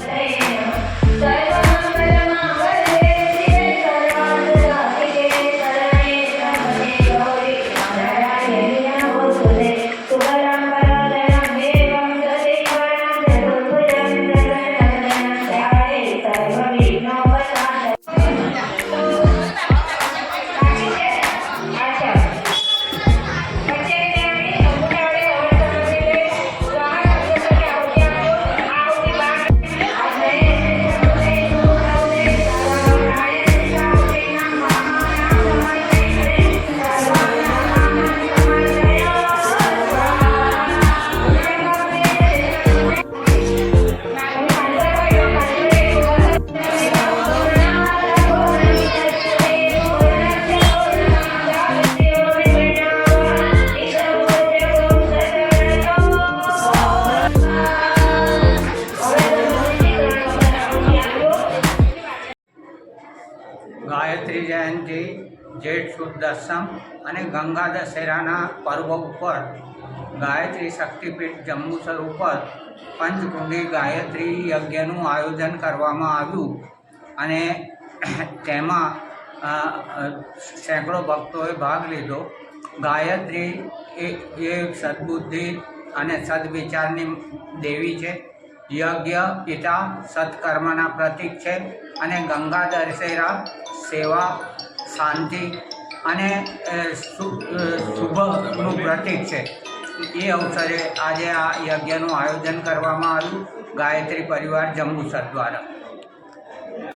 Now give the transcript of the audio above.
Hey. Gayatri જયંતિ, જેઠ સુદ દસમ અને ગંગા દશેરાના પર્વ ઉપર ગાયત્રી શક્તિપીઠ જંબુસર ઉપર પંચકુંડી ગાયત્રી યજ્ઞનું આયોજન કરવામાં આવ્યું. અને તેમાં સેંકડો ભક્તોએ ભાગ લીધો. ગાયત્રી એ સદબુદ્ધિ અને સદવિચારની દેવી છે. યજ્ઞ પિતા સત્કર્મના પ્રતીક છે. અને ગંગા દશેરા સેવા, શાંતિ અને શુભનું પ્રતીક છે. એ અવસરે આજે આ યજ્ઞનું આયોજન કરવામાં આવ્યું ગાયત્રી પરિવાર જંબુસર દ્વારા.